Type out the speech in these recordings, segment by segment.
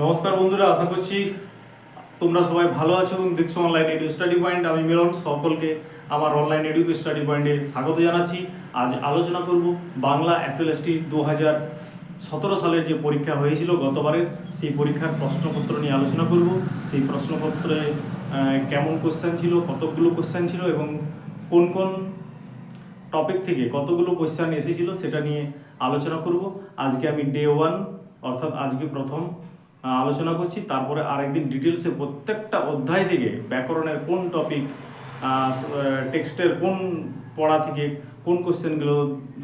নমস্কার বন্ধুরা, আশা করছি তোমরা সবাই ভালো আছো এবং দেখছ অনলাইন এডু স্টাডি পয়েন্ট আমি মিলন, সকলকে আমার অনলাইন এডু স্টাডি পয়েন্টে স্বাগত জানাচ্ছি। আজ আলোচনা করব বাংলা এসএলএসটি দু হাজার সতেরো সালের যে পরীক্ষা হয়েছিল গতবারের সেই পরীক্ষার প্রশ্নপত্র নিয়ে আলোচনা করব। সেই প্রশ্নপত্রে কেমন কোশ্চেন ছিল, কতগুলো কোশ্চেন ছিল এবং কোন কোন টপিক থেকে কতগুলো কোশ্চেন এসেছিল সেটা নিয়ে আলোচনা করব। আজকে আমি ডে ওয়ান অর্থাৎ আজকে প্রথম আলোচনা করছি। তারপরে আরেকদিন ডিটেলসে প্রত্যেকটা অধ্যায় থেকে ব্যাকরণের কোন টপিক টেক্সটের কোন পড়া থেকে কোন কোশ্চেনগুলো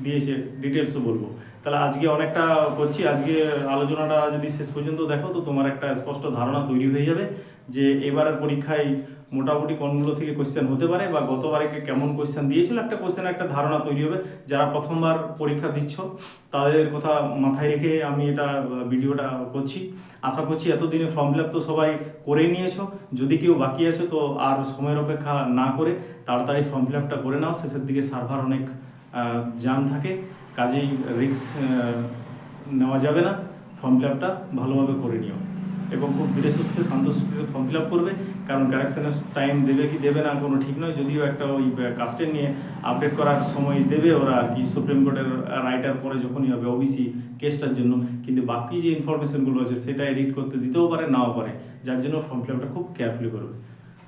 দিয়েছে ডিটেলসও বলব। তাহলে আজকে অনেকটা করছি। আজকে আলোচনাটা যদি শেষ পর্যন্ত দেখো, তো তোমার একটা স্পষ্ট ধারণা তৈরি হয়ে যাবে যে এবারের পরীক্ষায় মোটামুটি কোনগুলো থেকে কোশ্চেন হতে পারে বা গতবারে কেমন কোশ্চেন দিয়েছিল একটা কোশ্চেন একটা ধারণা তৈরি হবে। যারা প্রথমবার পরীক্ষা দিচ্ছ, তাদের কথা মাথায় রেখে আমি এটা, ভিডিওটা করছি। আশা করছি এতদিনে ফর্ম ফিল তো সবাই করে নিয়েছো। যদি কেউ বাকি আছে তো আর সময়ের অপেক্ষা না করে তাড়াতাড়ি ফর্ম ফিল করে নাও। শেষের দিকে সার্ভার অনেক জাম থাকে, কাজেই রিস্ক নেওয়া যাবে না। ফর্ম ফিল ভালোভাবে করে নিও। এবং খুব ধীরে সুস্থে, শান্ত সুস্থে ফর্ম ফিল করবে। কারণ কারেকশনের টাইম দেবে কি দেবে না কোনো ঠিক নয়, যদিও একটা ওই কাস্টের নিয়ে আপডেট করার সময় দেবে ওরা আর কি সুপ্রিম কোর্টের রাইটার পরে যখনই হবে ওবিসি কেসটার জন্য। কিন্তু বাকি যে ইনফরমেশনগুলো আছে, সেটা এডিট করতে দিতেও পারে, নাও পারে। যার জন্য ফর্ম ফিল আপটা খুব কেয়ারফুলি করবে।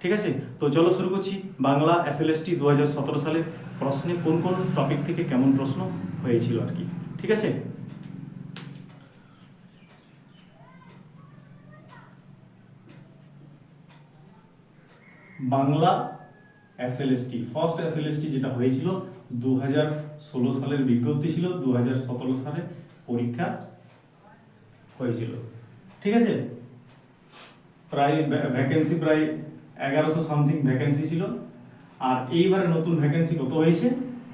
ঠিক আছে? তো চলো শুরু করছি। Bangla S L S T দু সালের প্রশ্নে কোন কোন টপিক থেকে কেমন প্রশ্ন হয়েছিল আর কি। ঠিক আছে? বাংলা এসএলএসটি। ফার্স্ট এসএলএসটি যেটা হয়েছিল দু হাজার ষোলো সালের বিজ্ঞপ্তি ছিল দু হাজার সতেরো সালে পরীক্ষা হয়েছিল। ঠিক আছে? প্রায় ভ্যাকেন্সি প্রায় এগারোশো সামথিং ভ্যাকেন্সি ছিল। আর এইবারে নতুন ভ্যাকেন্সি কত হয়েছে?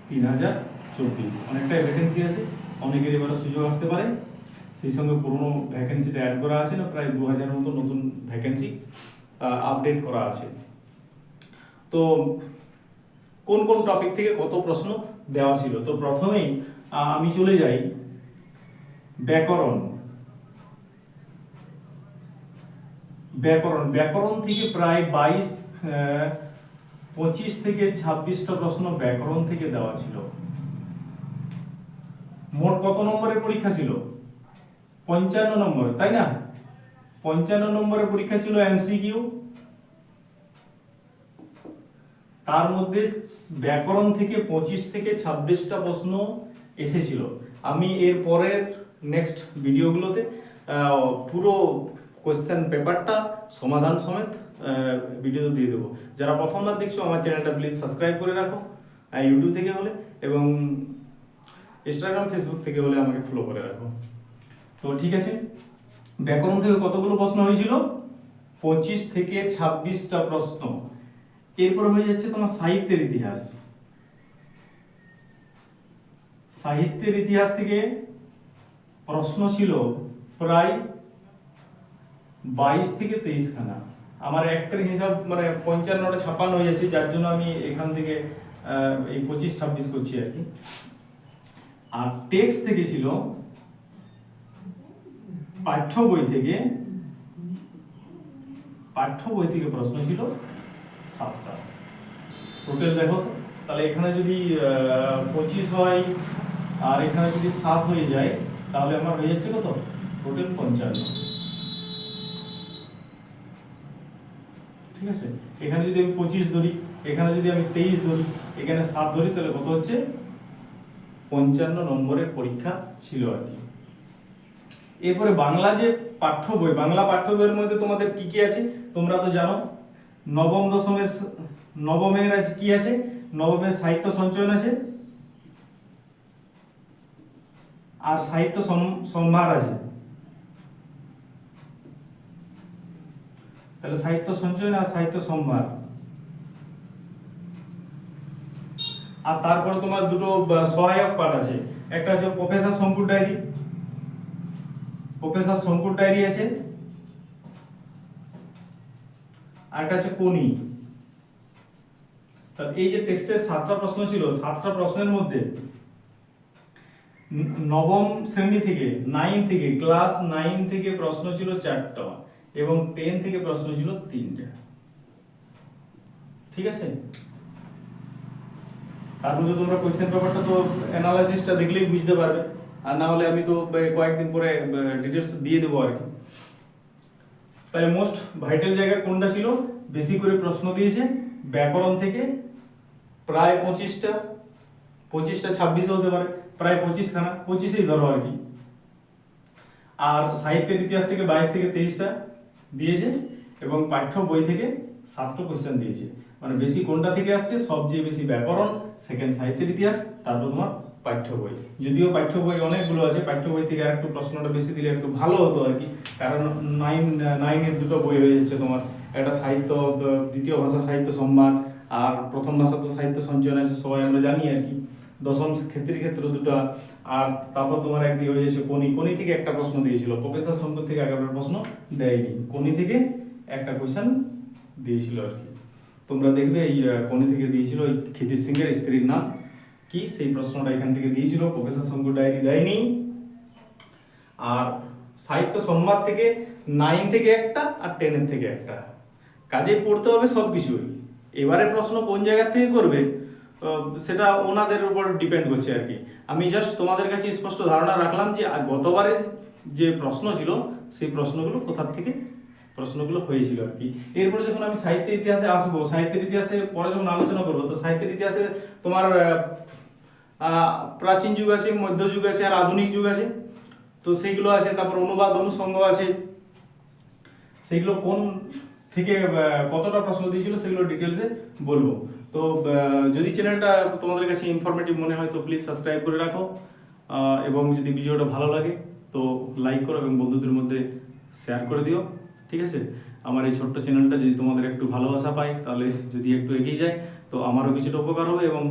তিন হাজার চব্বিশ। অনেকটাই ভ্যাকেন্সি আছে। অনেকের এবারে সুযোগ আসতে পারে। সেই সঙ্গে পুরনো ভ্যাকেন্সিটা অ্যাড করা আছে না, প্রায় দু হাজার মতো নতুন ভ্যাকেন্সি আপডেট করা আছে। তো কোন কোন টপিক থেকে কত প্রশ্ন দেওয়া ছিল? তো প্রথমেই আমি চলে যাই। ব্যাকরণ। ব্যাকরণ। ব্যাকরণ থেকে প্রায় বাইশ পঁচিশ থেকে ছাব্বিশটা প্রশ্ন ব্যাকরণ থেকে দেওয়া ছিল। মোট কত নম্বরের পরীক্ষা ছিল? পঞ্চান্ন নম্বর তাই না? পঞ্চান্ন নম্বরের পরীক্ষা ছিল এমসিকিউ তার মধ্যে ব্যাকরণ থেকে পঁচিশ থেকে ছাব্বিশটা প্রশ্ন এসেছিল। আমি এর পরের নেক্সট ভিডিওগুলোতে পুরো কোয়েশ্চেন পেপারটা সমাধান সমেত ভিডিও দিয়ে দেবো। যারা প্রথমবার দেখছ, আমার চ্যানেলটা প্লিজ সাবস্ক্রাইব করে রাখো ইউটিউব থেকে হলে, এবং ইনস্টাগ্রাম ফেসবুক থেকে হলে আমাকে ফলো করে রাখো। তো ঠিক আছে, ব্যাকরণ থেকে কতগুলো প্রশ্ন হয়েছিল? পঁচিশ থেকে ছাব্বিশটা প্রশ্ন। এরপর হয়ে যাচ্ছে তোমার সাহিত্যের ইতিহাস। সাহিত্যের ইতিহাস থেকে প্রশ্ন ছিল প্রায় বাইশ থেকে তেইশ খানা আমার একটার হিসাব মানে পঞ্চান্নটা ছাপান্ন হয়ে যাচ্ছে, যার জন্য আমি এখান থেকে এই পঁচিশ, ছাব্বিশ করছি আর কি। আর টেক্সট থেকে ছিল পাঠ্য বই থেকে, পাঠ্য বই থেকে প্রশ্ন ছিল সাতটা। টোটাল দেখো তো, তাহলে এখানে যদি পঁচিশ হয়, আর এখানে যদি সাত হয়ে যায়, তাহলে আমার হয়ে যাচ্ছে কত? টোটাল পঞ্চান্ন। ঠিক আছে? এখানে যদি আমি পঁচিশ ধরি, এখানে যদি আমি তেইশ ধরি, এখানে সাত ধরি, তাহলে কত হচ্ছে? পঞ্চান্ন নম্বরের পরীক্ষা ছিল আর কি। এরপরে বাংলা যে পাঠ্য বই, বাংলা পাঠ্য বইয়ের মধ্যে তোমাদের কি কি আছে? তোমরা তো জানো। নবম দশমের নবমের আছে, কি আছে? নবমের সাহিত্য সঞ্চয়ন আছে। আর সাহিত্য সম- সম্ভার আছে। তাহলে সাহিত্য সঞ্চয়ন আর সাহিত্য সম্ভার। আর তারপরে তোমার দুটো সহায়ক পাঠ আছে। একটা হচ্ছে প্রফেসর শঙ্কুর ডায়েরি। প্রফেসর শঙ্কুর ডায়েরি আছে। আর একটা আছে কোনি। তাহলে এই যে টেক্সটের সাতটা প্রশ্ন ছিল, সাতটা প্রশ্নের মধ্যে নবম শ্রেণি থেকে নাইন থেকে ক্লাস নাইন থেকে প্রশ্ন ছিল চারটা এবং টেন থেকে প্রশ্ন ছিল তিনটা। ঠিক আছে? তার মধ্যে তোমরা কোশ্চেন পেপারটা তো অ্যানালাইসিসটা দেখলেই বুঝতে পারবে। আর না হলে আমি তো কয়েকদিন পরে ডিটেলস দিয়ে দেবো আর কি। তাহলে মোস্ট ভাইটাল জায়গা কোনটা ছিল? বেশি করে প্রশ্ন দিয়েছে। ব্যাকরণ থেকে প্রায় পঁচিশটা পঁচিশটা ছাব্বিশও হতে পারে, প্রায় পঁচিশ খানা পঁচিশেই ধরো আর কি। আর সাহিত্যের ইতিহাস থেকে বাইশ থেকে তেইশটা দিয়েছে এবং পাঠ্য বই থেকে সাতটা কোয়েশ্চেন দিয়েছে। মানে বেশি কোনটা থেকে আসছে? সবচেয়ে বেশি ব্যাকরণ সেকেন্ড সাহিত্যের ইতিহাস তারপর তোমার পাঠ্য বই। যদিও পাঠ্য বই অনেকগুলো আছে, পাঠ্য বই থেকে আর একটু প্রশ্নটা বেশি দিলে একটু ভালো হতো আর কি। কারণ নাইন নাইনের দুটো বই হয়ে যাচ্ছে তোমার। একটা সাহিত্য, দ্বিতীয় ভাষা সাহিত্য সম্মান আর প্রথম ভাষা তো সাহিত্য সঞ্চয়ন আছে, সবাই আমরা জানি আর কি। দশম ক্ষেত্রের ক্ষেত্রে দুটো। আর তারপর তোমার একদিকে হয়ে যাচ্ছে কোনি কোনি থেকে একটা প্রশ্ন দিয়েছিল, প্রফেসর শঙ্কর থেকে এগারোটা প্রশ্ন দেয়নি। কোনি থেকে একটা কোয়েশ্চেন দিয়েছিল আর কি। তোমরা দেখবে এই কোনি থেকে দিয়েছিল ক্ষিতিশ সিংয়ের স্ত্রীর নাম। কি? সেই প্রশ্নটা এখান থেকে দিয়েছিল, প্রফেসর শঙ্কর ডায়েরি দেয়নি? আর সাহিত্য সম্বাদ থেকে নাইন থেকে একটা আর টেনের থেকে একটা। কাজে পড়তে হবে সব কিছুই এবারে প্রশ্ন কোন জায়গা থেকে করবে সেটা ওনাদের উপর ডিপেন্ড করছে আর কি। আমি জাস্ট তোমাদের কাছে স্পষ্ট ধারণা রাখলাম যে গতবারে যে প্রশ্ন ছিল, সেই প্রশ্নগুলো কোথার থেকে প্রশ্নগুলো হয়েছিল আর কি। এরপরে যখন আমি সাহিত্যের ইতিহাসে আসব, সাহিত্যের ইতিহাসে পরে যখন আলোচনা করব, তো সাহিত্যের ইতিহাসে তোমার প্রাচীন যুগ আছে মধ্যযুগ আছে আর আধুনিক যুগ আছে। তো সেইগুলো আছে, তারপর অনুবাদ অনুষঙ্গ আছে। সেগুলো কোন থেকে কতটা প্রশ্ন দিয়েছিল সেগুলো ডিটেলসে বলব। তো যদি চ্যানেলটা তোমাদের কাছে ইনফরমেটিভ মনে হয়, তো প্লিজ সাবস্ক্রাইব করে রাখো। এবং যদি ভিডিওটা ভালো লাগে, তো লাইক করো এবং বন্ধুদের মধ্যে শেয়ার করে দিও। ঠিক আছে? আমার এই ছোট্ট চ্যানেলটা যদি তোমাদের একটু ভালোবাসা পায়, তাহলে যদি একটু এগিয়ে যায়, তো আমারও কিছুটা উপকার হবে এবং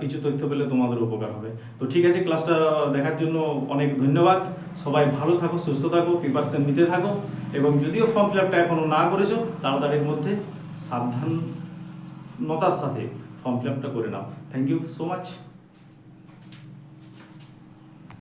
কিছু তথ্য পেলে তোমাদেরও উপকার হবে। তো ঠিক আছে, ক্লাসটা দেখার জন্য অনেক ধন্যবাদ। সবাই ভালো থাকো, সুস্থ থাকো প্রিপারেশন নিতে থাকো এবং যদিও ফর্ম ফিল আপটা এখনও না করেছ, তাড়াতাড়ির মধ্যে সাবধানতার সাথে ফর্ম ফিল আপটা করে নাও। Thank you so much